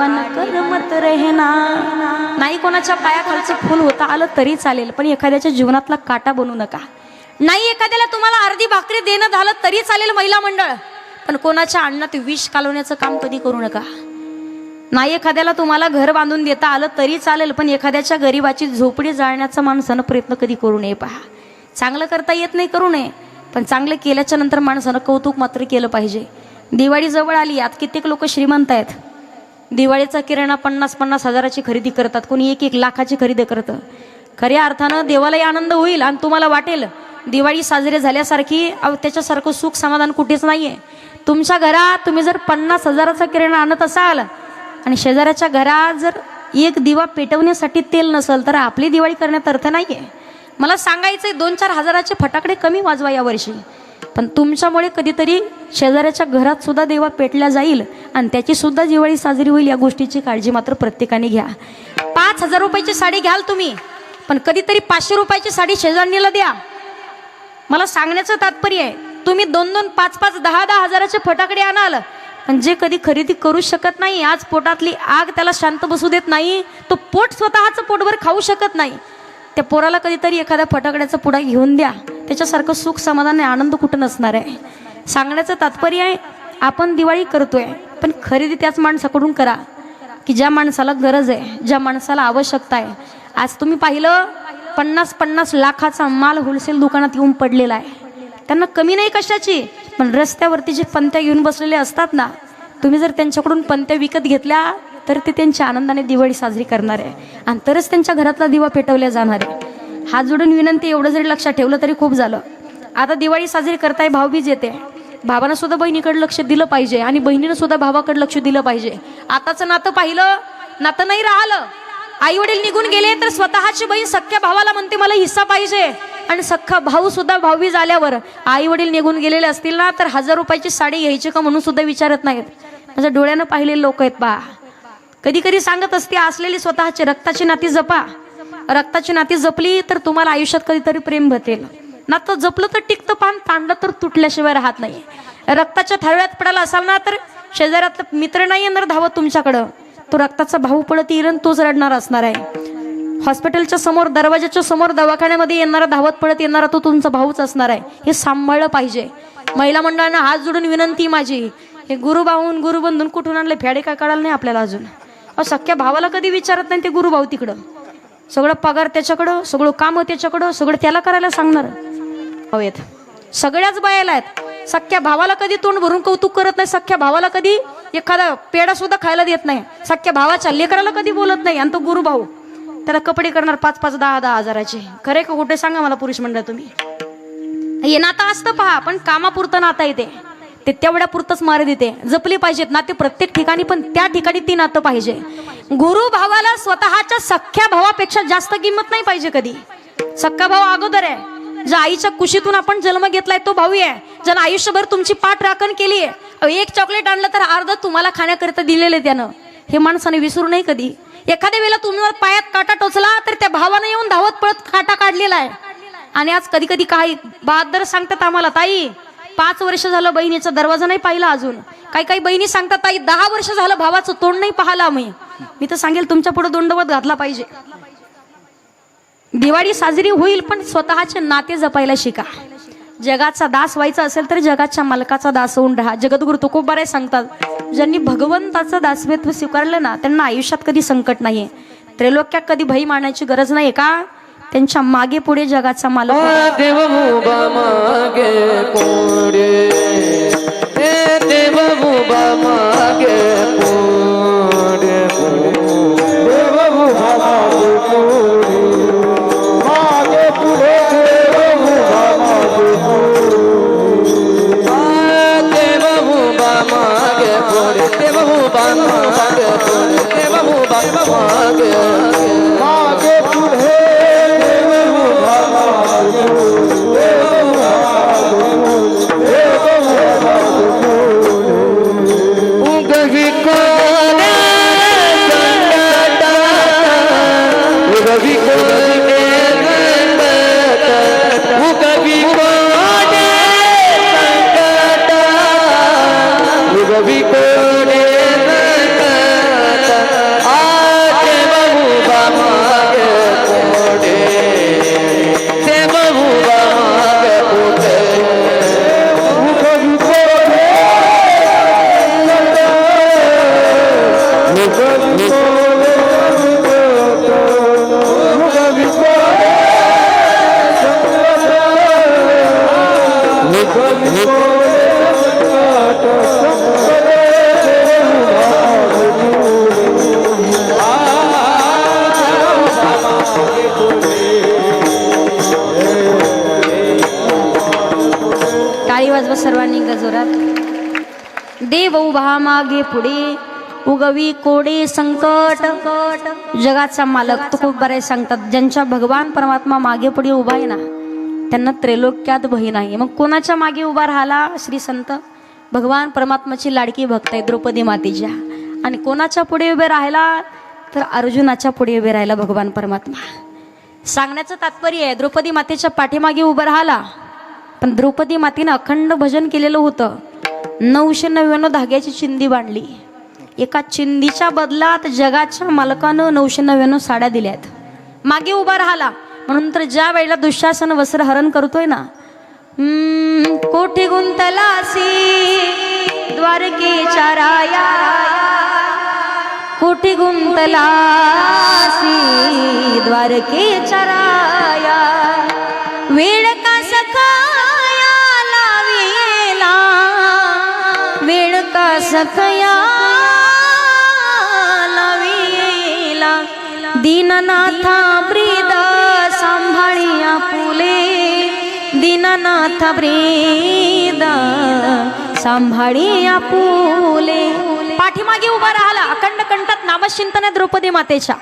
बन करमत रहना. नाही कोणाच्या पायाखालचं फुल होता आलं तरी चालेल पण एखाद्याच्या जीवनातला काटा बनू नका. नाही एखाद्याला तुम्हाला अर्धी भाकरी देणं झालं तरी चालेल महिला मंडळ. पण कोणाच्या अन्नात विष कालवण्याचं काम कधी करू नका. नाही एखाद्याला तुम्हाला घर बांधून देता आलं तरी चालेल पण एखाद्याच्या गरीबाची झोपडी जाळण्याचा माणसानं प्रयत्न कधी करू नये पहा. चांगलं करता येत नाही करू नये पण चांगलं केल्याच्यानंतर माणसानं कौतुक मात्र केलं पाहिजे. दिवाळी जवळ आली यात कित्येक लोक श्रीमंत आहेत. दिवाळीचा किराणा पन्नास पन्नास हजाराची खरेदी करतात. कोणी एक एक लाखाची खरेदी करतं. खऱ्या अर्थानं देवालाही आनंद होईल आणि तुम्हाला वाटेल. दिवाळी साजरी झाल्यासारखी त्याच्यासारखं सुख समाधान कुठेच नाही आहे तुमच्या घरात तुम्ही जर पन्नास हजाराचा किराणा आणत असाल आणि शेजाऱ्याच्या घरात जर एक दिवा पेटवण्यासाठी तेल नसेल तर आपली दिवाळी करण्यात अर्थ नाही आहे मला सांगायचं दोन चार हजाराचे फटाकडे कमी वाजवा यावर्षी. पण तुमच्यामुळे कधीतरी शेजाऱ्याच्या घरात सुद्धा देवा पेटल्या जाईल आणि त्याची सुद्धा दिवाळी साजरी होईल या गोष्टीची काळजी मात्र प्रत्येकाने घ्या. पाच हजार रुपयाची साडी घ्याल तुम्ही पण कधीतरी पाचशे रुपयाची साडी शेजारणीला द्या. मला सांगण्याचं तात्पर्य आहे तुम्ही दोन दोन पाच पाच दहा दहा हजाराचे फटाकडे आणाल पण जे कधी खरेदी करू शकत नाही आज पोटातली आग त्याला शांत बसू देत नाही तो पोट स्वतःचं पोटभर खाऊ शकत नाही. त्या पोराला कधीतरी एखाद्या फटाकड्याचा पुडा घेऊन द्या. त्याच्यासारखं सुख समाधान आणि आनंद कुठं नसणार आहे? सांगण्याचं तात्पर्य आहे आपण दिवाळी करतोय पण खरेदी त्याच माणसाकडून करा की ज्या माणसाला गरज आहे ज्या माणसाला आवश्यकता आहे. आज तुम्ही पाहिलं पन्नास पन्नास लाखाचा माल होलसेल दुकानात येऊन पडलेला आहे. त्यांना कमी नाही कशाची पण रस्त्यावरती जे पंत्या घेऊन बसलेले असतात ना तुम्ही जर त्यांच्याकडून पंत्या विकत घेतल्या तर ते त्यांच्या आनंदाने दिवाळी साजरी करणार आहे. आणि तरच त्यांच्या घरातला दिवा पेटवल्या जाणार आहे. हात जोडून विनंती एवढं जरी लक्षात ठेवलं तरी खूप झालं. आता दिवाळी साजरी करताय भाऊबीज येते. भावानं सुद्धा बहिणीकडे लक्ष दिलं पाहिजे आणि बहिणीनं सुद्धा भावाकडे लक्ष दिलं पाहिजे. आताचं नातं पाहिलं नातं नाही राहिलं. आई वडील निघून गेले तर स्वतःची बहीण सख्या भावाला म्हणते मला हिस्सा पाहिजे. आणि सख्खा भाऊ सुद्धा भाऊबीज आल्यावर आई वडील निघून गेलेले असतील ना तर हजार रुपयाची साडी घ्यायची का म्हणून सुद्धा विचारत नाहीत. माझ्या डोळ्यानं पाहिलेले लोक आहेत बा. कधी कधी सांगत असते असलेली स्वतःची रक्ताची नाती जपा. रक्ताची नाती जपली तर तुम्हाला आयुष्यात कधीतरी प्रेम भेटेल. नातं जपलं तर टिकतं पान तांडलं तर तुटल्याशिवाय राहत नाही. रक्ताच्या थरव्यात पडायला असाल ना तर शेजाऱ्यातला मित्र नाही येणार धावत तुमच्याकडं. तो रक्ताचा भाऊ पडत येईल तोच रडणार असणार आहे. हॉस्पिटलच्या समोर दरवाजाच्या समोर दवाखान्यामध्ये येणारा धावत पडत येणारा तो तुमचा भाऊच असणार आहे. हे सांभाळलं पाहिजे. महिला मंडळानं हात जोडून विनंती माझी. हे गुरुभाऊन गुरुबंधून कुठून आणले? फेडे काय कळालं नाही आपल्याला अजून. अहो सख्या भावाला कधी विचारत नाही ते गुरुभाऊ तिकडं. सगळं पगार त्याच्याकडं सगळं कामं त्याच्याकडं सगळं त्याला करायला सांगणार. हवेत. सगळ्याच बायाला आहेत. सख्या भावाला कधी तोंड भरून कौतुक करत नाही सख्या भावाला कधी एखादा पेडा सुद्धा खायला देत नाही. सख्या भावाच्या लेकराला कधी बोलत नाही आणि तो गुरु भाऊ त्याला कपडे करणार पाच पाच दहा दहा हजाराचे. खरे का? कुठे सांगा मला पुरुष मंडळ तुम्ही? हे नातं असतं पहा पण कामापुरतं नातं येते ते. तेवढ्या पुरतच मारे देते जपली पाहिजेत नाते प्रत्येक ठिकाणी पण त्या ठिकाणी ती नातं पाहिजे. गुरु भावाला स्वतःच्या सख्या भावापेक्षा जास्त किंमत नाही पाहिजे कधी. सख्खा भाव अगोदर आहे. ज्या आईच्या कुशीतून आपण जन्म घेतलाय तो भाऊ आहे. ज्यानं आयुष्यभर तुमची पाठ राखण केली आहे. एक चॉकलेट आणलं तर अर्ध तुम्हाला खाण्याकरिता दिलेले त्यानं. हे माणसाने विसरू नाही कधी. एखाद्या वेळेला तुम्ही पायात काटा टोचला तर त्या भावानं येऊन धावत पळत काटा काढलेला आहे. आणि आज कधी कधी काही बहादर सांगतात आम्हाला ताई पाच वर्ष झालं बहिणीचा दरवाजा नाही पाहिला अजून. काही काही बहिणी सांगतात ताई दहा वर्ष झालं भावाचं तोंड नाही पाहिलं मी मी तर सांगेल तुमच्यापुढे दोंडवत घातला पाहिजे. दिवाळी साजरी होईल पण स्वतःचे नाते जपायला शिका. जगाचा दास व्हायचा असेल तर जगाच्या मालकाचा दास होऊन राहा. जगद्गुरु तुकोबारे सांगतात ज्यांनी भगवंताचं दासवेत्व स्वीकारलं ना त्यांना आयुष्यात कधी संकट नाहीये. त्रैलोक्यात कधी भई मानायची गरज नाही का? त्यांच्या मागे पुढे जगाचा मालक उभा उभा मागे पुढे. उगवी कोडे संकट. जगाचा मालक तो खूप बरे सांगतात. ज्यांच्या भगवान परमात्मा मागे पुढे उभा आहे ना त्यांना त्रैलोक्यात भय नाही. मग कोणाच्या मागे उभा राहिला श्री संत? भगवान परमात्माची लाडकी भक्त आहे द्रौपदी मातेच्या. आणि कोणाच्या पुढे उभे राहिला? तर अर्जुनाच्या पुढे उभे राहिला भगवान परमात्मा. सांगण्याचं तात्पर्य आहे द्रौपदी मातेच्या पाठीमागे उभं राहिला. पण द्रौपदी मातेनं अखंड भजन केलेलं होतं. नऊशे नव्याण्णव धाग्याची चिंदी बांधली. एका चिंदीच्या बदलात जगाच्या मालकानं नऊशे नव्याण्णव साड्या दिल्यात. मागे उभा राहिला. म्हणून तर ज्या वेळेला दुःशासन वस्त्र हरण करतोय ना कोठे गुंतला गुंतलासी द्वारकेच्या राया. कोठी गुंतलासी द्वारकेच्या राया. वेळ का सखया लावेला. दीननाथा ब्रीद सांभाळिया फुले दीननाथ ब्रीद सांभाळिया फुले पाठीमागे उभा राहिला अखंड कंठात नामचिंतन द्रौपदी मातेच्या.